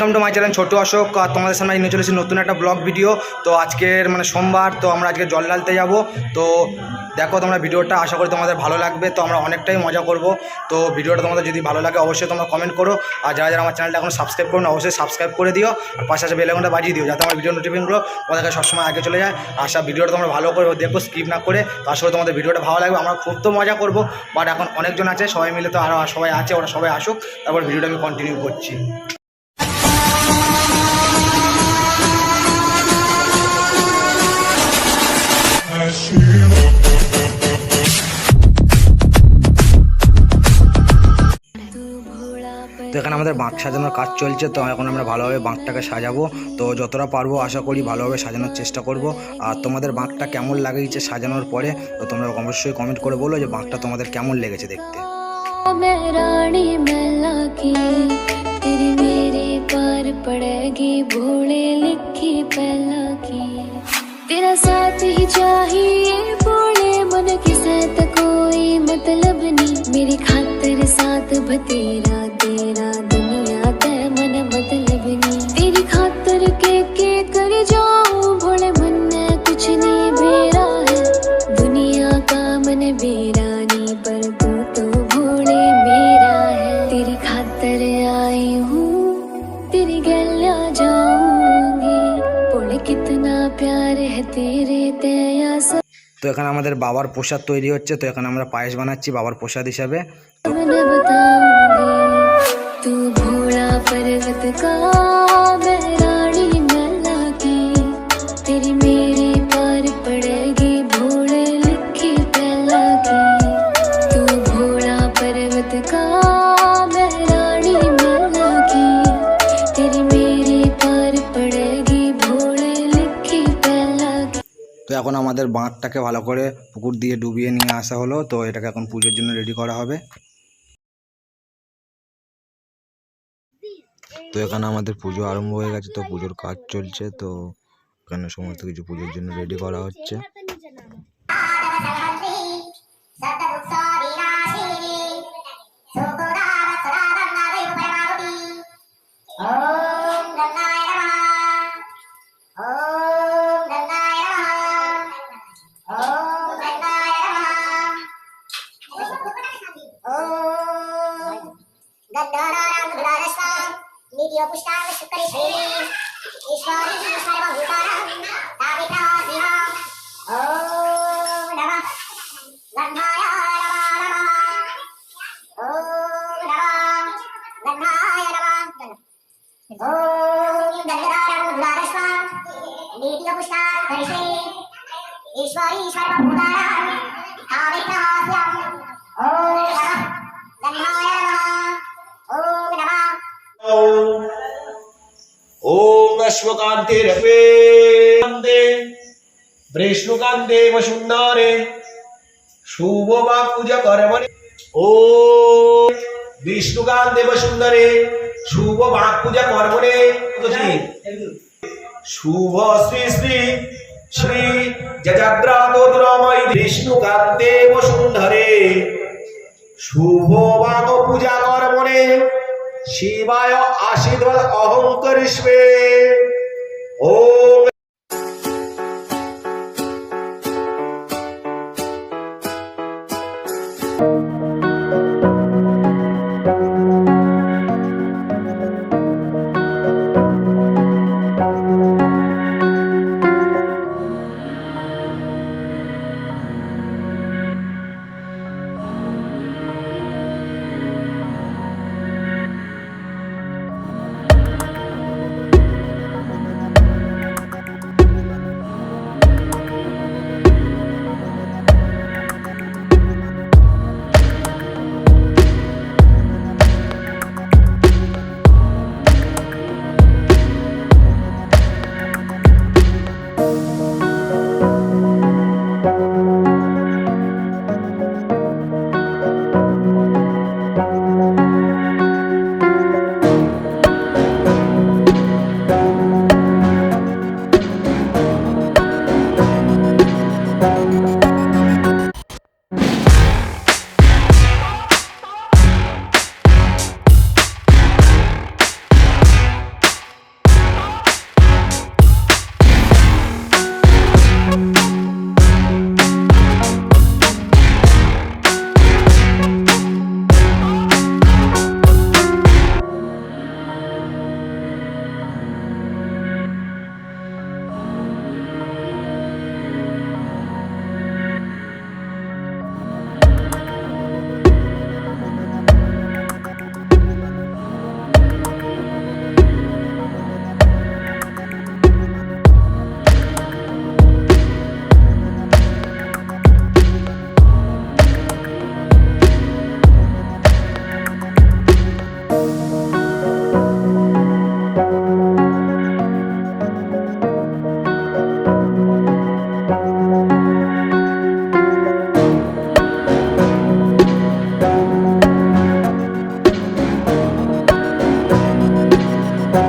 Welcome to my channel ছোট্ট অশোক আর তোমাদের সামনে নিয়ে চলেছি নতুন একটা ব্লগ ভিডিও তো আজকের মানে সোমবার, তো আমরা আজকে জল ঢালতে যাব। তো দেখো তোমরা ভিডিওটা, আশা করি তোমাদের ভালো লাগবে। তো আমরা অনেকটাই মজা করব। তো ভিডিওটা তোমাদের যদি ভালো লাগে, অবশ্যই তোমরা কমেন্ট করো। আর যারা যারা আমার চ্যানেলটা এখন সাবস্ক্রাইব করুন, অবশ্যই সাবস্ক্রাইব করে দিও। আর পাশে আসে বেলাঘন্টা বাজিয়ে দিও, যাতে আমার ভিডিও নোটিফিকেশনগুলো তোমাদের কাছে সবসময় আগে চলে যায়। আশা ভিডিওটা তোমরা ভালো করে দেখো স্কিপ না করে, তো আসলে তোমাদের ভিডিওটা ভালো লাগবে। আমরা খুব তো মজা করব বাট এখন অনেকজন আছে, সবাই মিলে তো আরও সবাই আছে, ওরা সবাই আসুক। তারপর ভিডিওটা আমি কন্টিনিউ করছি। তো এখানে আমাদের বাঁক সাজানোর কাজ চলছে তো এখন আমরা ভালোভাবে বাঁকটাকে সাজাবো তো যতটা পারবো আশা করি ভালোভাবে সাজানোর চেষ্টা করব আর তোমাদের বাঁকটা কেমন লাগিয়েছে সাজানোর পরে তো তোমরা অবশ্যই কমেন্ট করে বলো যে বাঁকটা তোমাদের কেমন লেগেছে দেখতে मैं रानी मैला की तेरी मेरी पार पड़ेगी भोले लिखी पहला की तेरा साथ ही चाहिए भोले मन की साथ मतलब नहीं। मेरी खातिर साथ बतेरा, तेरा दुनिया ते मन मतलब नहीं। तेरी खातिर के के कर जाऊँ, भोले मन, में कुछ नहीं बेरा है। दुनिया का मन बेरा नहीं पर तू तो भोले मेरा है। तेरी खातर आई हूँ, तेरी गलिया जाऊँगी। भोले कितना प्यार है तेरे सब তো এখানে আমাদের বাবার প্রসাদ তৈরি হচ্ছে, তো এখানে আমরা পায়েস বানাচ্ছি বাবার প্রসাদ হিসাবে। मैं এখন আমাদের বাঁধটাকে ভালো করে পুকুর দিয়ে ডুবিয়ে নিয়ে আসা হলো, তো এটাকে এখন পুজোর জন্য রেডি করা হবে। তো এখানে আমাদের পুজো আরম্ভ হয়ে গেছে, তো পুজোর কাজ চলছে, তো এখানে সমস্ত কিছু পুজোর জন্য রেডি করা হচ্ছে। नित्य पुष्टांग करिष्ये ईश्वरी सर्वभूतानां तावितास्याम् ॐ नमः गन्धाय नमः ॐ नमः ओम अश्वकांते रवे कांते বৃষ্ণুকান্তে বসুন্দরে শুভ বাক পূজা করবনে ও বিষ্ণুকান্তে বসুন্দরে শুভ বাক পূজা করবনে শুভ শ্রী শ্রী শ্রী যজাদ্রাতরাময় বিষ্ণু কান্তেব সুন্দরে। শুভ শুভবান পূজা কর্মণে শিবায় আশীর্ব অহংকরিষ্মে ও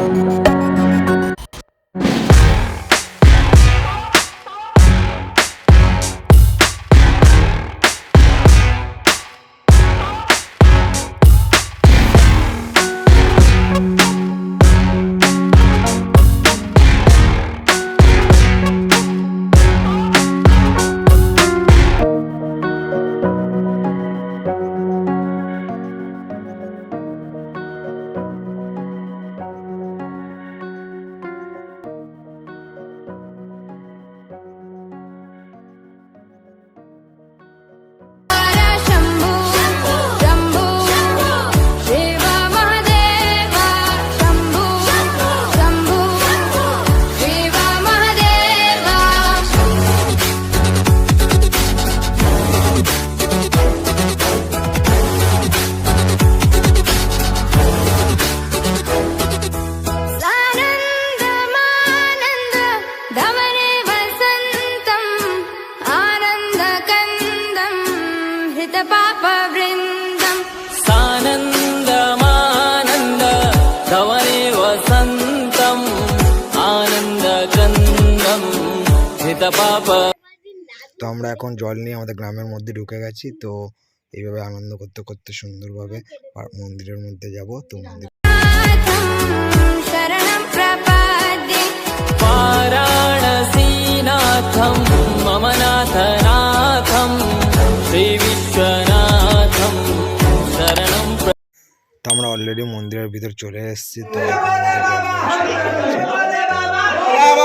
Bye. তো আমরা এখন জল নিয়ে আমাদের গ্রামের মধ্যে ঢুকে গেছি তো এইভাবে আনন্দ করতে করতে সুন্দরভাবে পার- মন্দিরের মধ্যে যাব তো মন্দির नाथं शरणं प्रपद्ये वाराणसीनाथं मम नाथनाथं श्रीविश्वनाथं शरणं प्र তো আমরা অলরেডি মন্দিরের ভিতর চলে এসেছি তো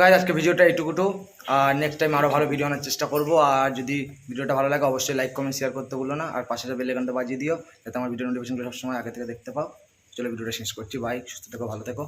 গাইজ আজকে ভিডিওটা এইটুকুটু। আর নেক্সট টাইম আরও ভালো ভিডিও আনার চেষ্টা করব। আর যদি ভিডিওটা ভালো লাগে, অবশ্যই লাইক কমেন্ট শেয়ার করতে ভুলো না। আর পাশে বেল আইকনটা বাজিয়ে দিও, যাতে আমার ভিডিও নোটিফিকেশনগুলো সবসময় আগে থেকে দেখতে পাও। চলো ভিডিওটা শেষ করছি। বাই সুস্থ থেকো, ভালো থেকো।